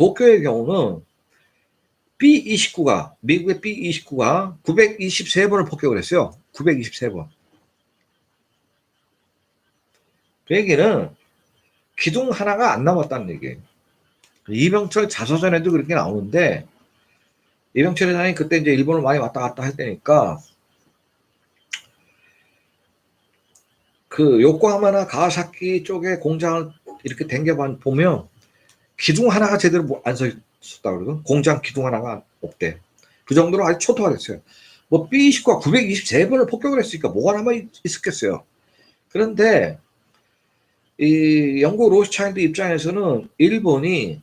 도쿄의 경우는 B-29가 미국의 B-29가 923번을 폭격을 했어요. 923번. 그 얘기는 기둥 하나가 안 남았다는 얘기예요. 이병철 자서전에도 그렇게 나오는데 이병철 회장이 그때 이제 일본을 많이 왔다 갔다 할 때니까 그 요코하마나 가와사키 쪽에 공장을 이렇게 댕겨 보면 기둥 하나가 제대로 뭐안서 있었다 그러거든. 공장 기둥 하나가 없대. 그 정도로 아주 초토화됐어요. 뭐 B29가 923번을 폭격을 했으니까 뭐가 남아 있- 있었겠어요. 그런데 이 영국 로스차일드 입장에서는 일본이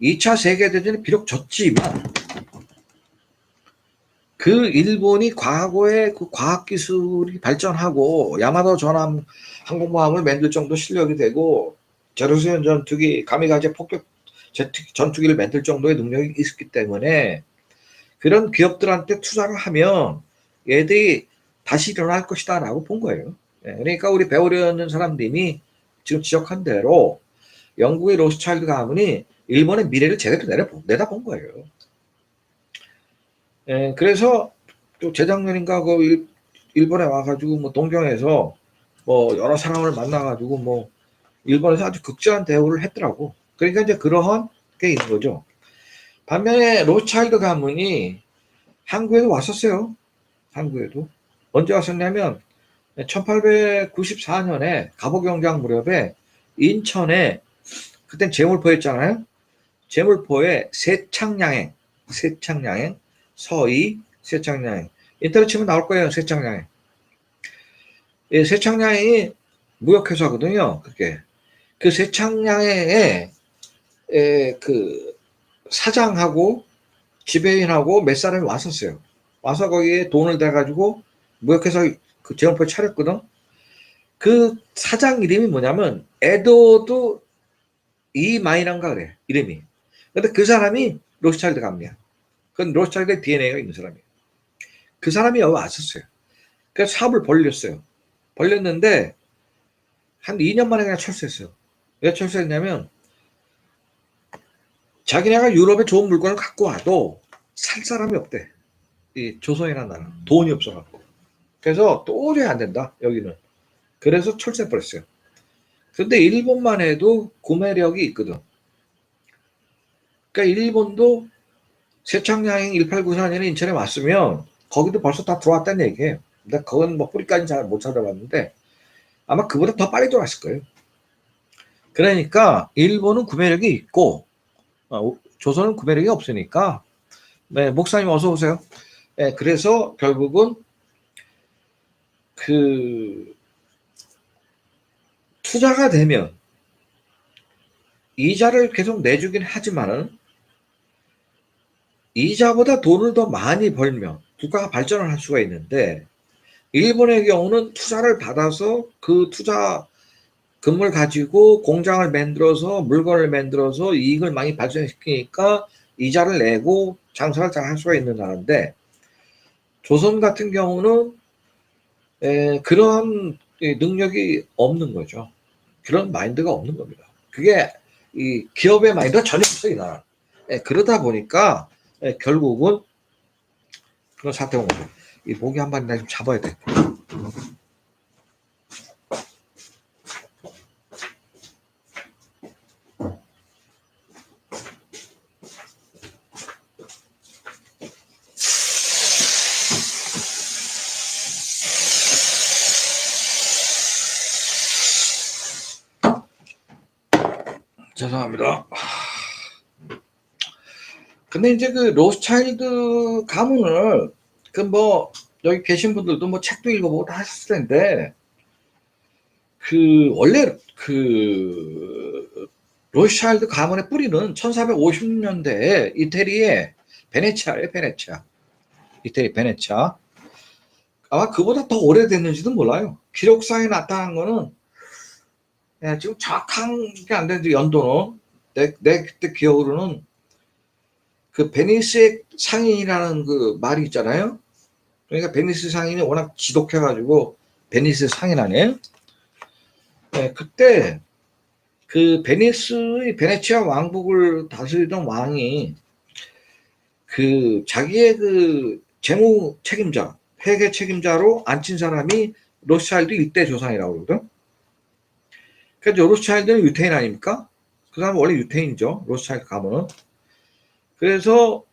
2차 세계대전에 비록 졌지만 그 일본이 과거에 그 과학기술이 발전하고 야마도 전함 항공모함을 만들 정도 실력이 되고 제로수연 전투기 가미가제 폭격 전투기를 만들 정도의 능력이 있었기 때문에 그런 기업들한테 투자를 하면 얘들이 다시 일어날 것이다 라고 본 거예요. 예, 그러니까 우리 배우려는 사람들이 지금 지적한 대로 영국의 로스차일드 가문이 일본의 미래를 제대로 내려, 내다본 거예요. 예, 그래서 또 재작년인가 그 일, 일본에 와가지고 뭐 동경에서 뭐 여러 사람을 만나가지고 뭐 일본에서 아주 극저한 대우를 했더라고. 그러니까 이제 그러한 게 있는 거죠. 반면에 로스차일드 가문이 한국에도 왔었어요. 한국에도. 언제 왔었냐면 1894년에 갑오경장 무렵에 인천에 그땐 제물포였잖아요. 제물포에 세창양행, 세창양행, 서희, 세창양행. 인터넷 치면 나올 거예요. 세창양행. 예, 세창양행이 무역회사거든요. 그게 그 에, 그 사장하고 지배인하고 몇 사람이 왔었어요. 와서 거기에 돈을 대가지고 무역회사 그 제물포 차렸거든. 그 사장 이름이 뭐냐면 에드워드 이 마이란가 그래 이름이. 근데 그 사람이 로스차일드 가문이야. 그건 로스차일드 DNA가 있는 사람이에요. 그 사람이 여기 왔었어요. 그래서 사업을 벌렸어요. 벌렸는데 한 2년 만에 그냥 철수했어요. 왜 철수했냐면 자기네가 유럽에 좋은 물건을 갖고 와도 살 사람이 없대. 이 조선이라는 나라 돈이 없어갖고. 그래서 도저히 안 된다 여기는. 그래서 철수해버렸어요. 근데 일본만 해도 구매력이 있거든. 그러니까 일본도 세창여행 1894년에 인천에 왔으면 거기도 벌써 다 들어왔다는 얘기예요. 근데 그건 뭐 뿌리까지 잘 못 찾아봤는데 아마 그보다 더 빨리 들어왔을 거예요. 그러니까 일본은 구매력이 있고 어, 조선은 구매력이 없으니까 네, 목사님 어서 오세요. 네, 그래서 결국은 그 투자가 되면 이자를 계속 내주긴 하지만은 이자보다 돈을 더 많이 벌면 국가가 발전을 할 수가 있는데 일본의 경우는 투자를 받아서 그 투자 금을 가지고 공장을 만들어서 물건을 만들어서 이익을 많이 발전시키니까 이자를 내고 장사를 잘 할 수가 있는 나라인데 조선 같은 경우는 에, 그런 능력이 없는 거죠. 그런 마인드가 없는 겁니다. 그게 이 기업의 마인드가 전혀 없어요, 이 나라. 예, 그러다 보니까 예, 결국은 그런 사태가 온 거죠. 이 모기 한 마리 나좀 잡아야 돼. 죄송합니다. 근데 이제 그 로스차일드 가문을 그 뭐 여기 계신 분들도 뭐 책도 읽어보고 다 하셨을 텐데 그 원래 그 로스차일드 가문의 뿌리는 1450년대에 이태리의 베네치아예요, 베네치아. 이태리 베네치아. 아마 그보다 더 오래됐는지도 몰라요. 기록상에 나타난 거는 예, 지금 정확한 게안 되는데 연도는 내, 내 그때 기억으로는 그 베니스의 상인이라는 그 말이 있잖아요. 그러니까 베니스 상인이 워낙 지독해가지고 베니스 상인 아니에요? 네, 그때 그 베니스의 베네치아 왕국을 다스리던 왕이 그 자기의 그 재무 책임자, 회계 책임자로 앉힌 사람이 로스차일드 일대 조상이라고 그러거든. 그래서 로스차일드는 유태인 아닙니까? 그 사람은 원래 유태인이죠. 로스차일드 가문은. 그래서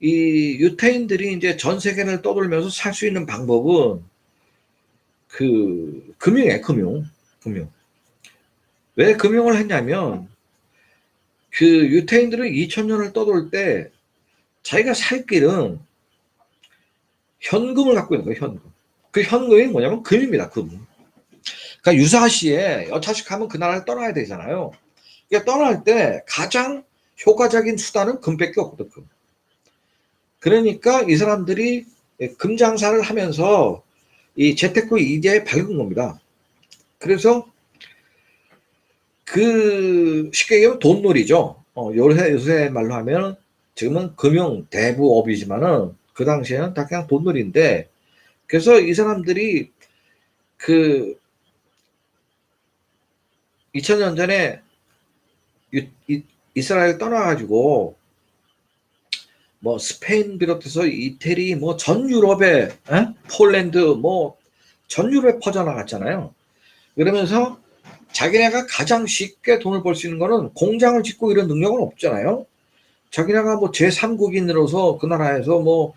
이 유태인들이 이제 전 세계를 떠돌면서 살 수 있는 방법은 그 금융에 금융, 금융. 왜 금융을 했냐면 그 유태인들은 2000년을 떠돌 때 자기가 살 길은 현금을 갖고 있는 거예요, 현금. 그 현금이 뭐냐면 금입니다, 금. 그러니까 유사시에 여차식 하면 그 나라를 떠나야 되잖아요. 그러니까 떠날 때 가장 효과적인 수단은 금밖에 없거든, 금. 그러니까 이 사람들이 금 장사를 하면서 이 재테크 이자에 밝은 겁니다. 그래서 그 쉽게 얘기하면 돈놀이죠. 어, 요새, 요새 말로 하면 지금은 금융 대부업이지만은 그 당시에는 다 그냥 돈놀이인데 그래서 이 사람들이 그 2000년 전에 유, 이, 이스라엘 떠나가지고 뭐 스페인 비롯해서 이태리 뭐 전 유럽에 에? 폴란드 뭐 전 유럽에 퍼져나갔잖아요. 그러면서 자기네가 가장 쉽게 돈을 벌 수 있는 거는 공장을 짓고 이런 능력은 없잖아요. 자기네가 뭐 제3국인으로서 그 나라에서 뭐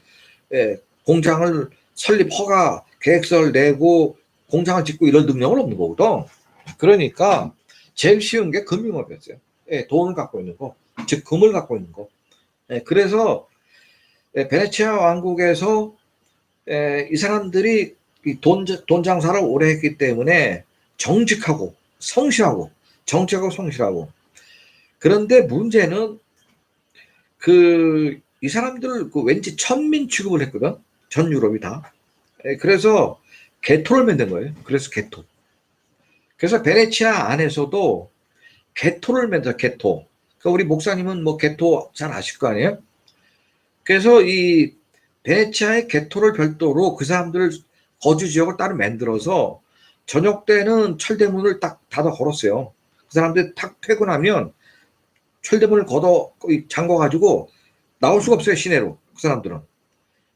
예, 공장을 설립 허가 계획서를 내고 공장을 짓고 이런 능력은 없는 거거든. 그러니까 제일 쉬운 게 금융업이었어요. 예, 돈을 갖고 있는 거, 즉 금을 갖고 있는 거. 예, 그래서 예, 베네치아 왕국에서 예, 이 사람들이 이 돈, 돈 장사를 오래 했기 때문에 정직하고 성실하고 정책하고 성실하고. 그런데 문제는 그 이 사람들 그 왠지 천민 취급을 했거든? 전 유럽이 다. 예, 그래서 개토를 만든 거예요. 그래서 개토 그래서 베네치아 안에서도 개토를 만들어 개토 그러니까 우리 목사님은 뭐 개토 잘 아실 거 아니에요 그래서 이 베네치아의 개토를 별도로 그 사람들 거주 지역을 따로 만들어서 저녁 때는 철대문을 딱 닫아 걸었어요. 그 사람들 탁 퇴근하면 철대문을 걷어 잠궈 가지고 나올 수가 없어요 시내로 그 사람들은.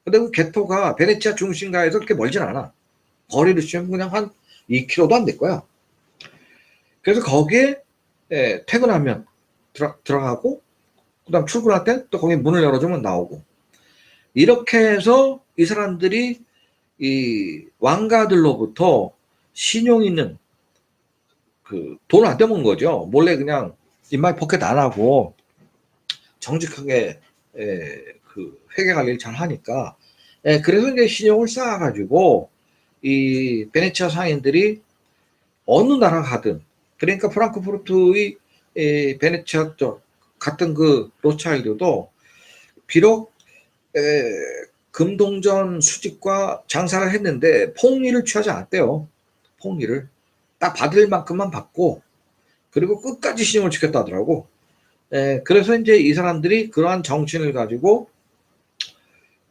근데 그 개토가 베네치아 중심가에서 그렇게 멀진 않아. 거리를 치면 그냥 한 2km도 안 될 거야. 그래서 거기에 예, 퇴근하면 들어, 들어가고 그다음 출근할 때 또 거기 문을 열어주면 나오고 이렇게 해서 이 사람들이 이 왕가들로부터 신용 있는 그 돈을 안 떼먹는 거죠. 몰래 그냥 인마이 포켓 안 하고 정직하게 에, 그 회계 관리를 잘 하니까 에, 그래서 이제 신용을 쌓아가지고 이 베네치아 상인들이 어느 나라 가든 그러니까 프랑크푸르트의 에, 베네치아 쪽 같은 그 로차일드도 비록 에, 금동전 수집과 장사를 했는데 폭리를 취하지 않았대요. 폭리를 딱 받을 만큼만 받고 그리고 끝까지 신용을 지켰다 하더라고. 에, 그래서 이제 이 사람들이 그러한 정신을 가지고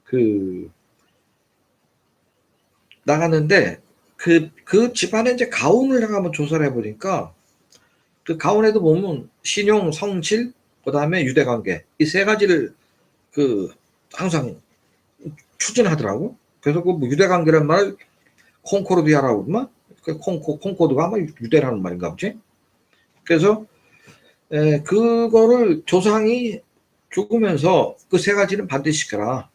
그 나갔는데 그, 그 집안에 이제 내가 한번 조사를 해보니까 그 가운에도 보면 신용, 성실, 그 다음에 유대관계 이 세 가지를 그 항상 추진하더라고. 그래서 그 유대관계란 말을 콩코르디아라고 그러면 그 콩코 콩코드가 아마 유대라는 말인가 보지. 그래서 에, 그거를 조상이 죽으면서 그 세 가지는 반드시 지켜라.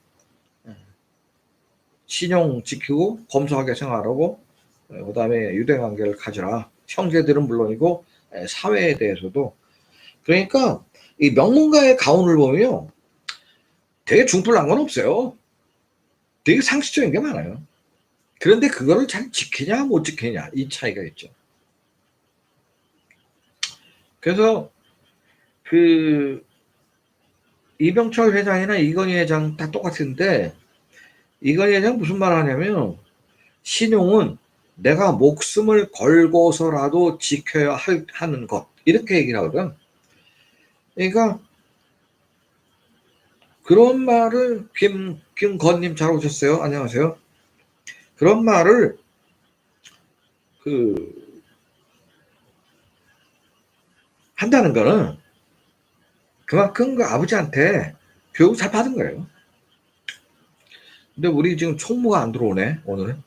신용 지키고 검소하게 생활하고 그 다음에 유대관계를 가져라. 형제들은 물론이고 사회에 대해서도 그러니까 이 명문가의 가운을 보면요 되게 중풀난 건 없어요. 되게 상식적인 게 많아요. 그런데 그거를 잘 지키냐 못 지키냐 이 차이가 있죠. 그래서 그 이병철 회장이나 이건희 회장 다 똑같은데 이건희 회장 무슨 말 하냐면 신용은 내가 목숨을 걸고서라도 지켜야 할, 하는 것 이렇게 얘기를 하거든. 그러니까 그런 말을 김 김건님 잘 오셨어요. 안녕하세요. 그런 말을 그 한다는 거는 그만큼 그 아버지한테 교육을 잘 받은 거예요. 근데 우리 지금 총무가 안 들어오네 오늘은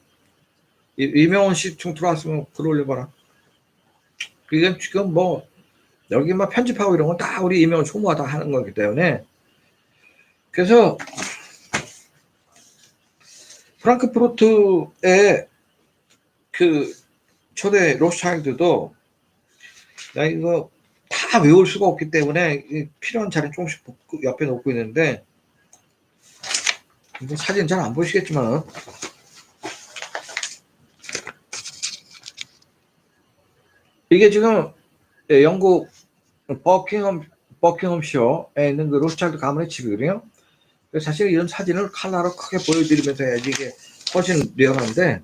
이- 이명원 씨총 들어왔으면 글 올려봐라. 이건 지금 뭐 여기 막 편집하고 이런 건 다 우리 이명원 총무가 다 하는 거기 때문에 그래서 프랑크푸르트의 그 초대 로스차일드도 나 이거 다 외울 수가 없기 때문에 이 필요한 자료 조금씩 옆에 놓고 있는데 이거 사진 잘 안 보시겠지만 이게 지금 예, 영국 버킹엄 버킹엄쇼에 있는 그 로스차일드 가문의 집이거든요. 사실 이런 사진을 칼라로 크게 보여드리면서 해야지 이게 훨씬 리얼한데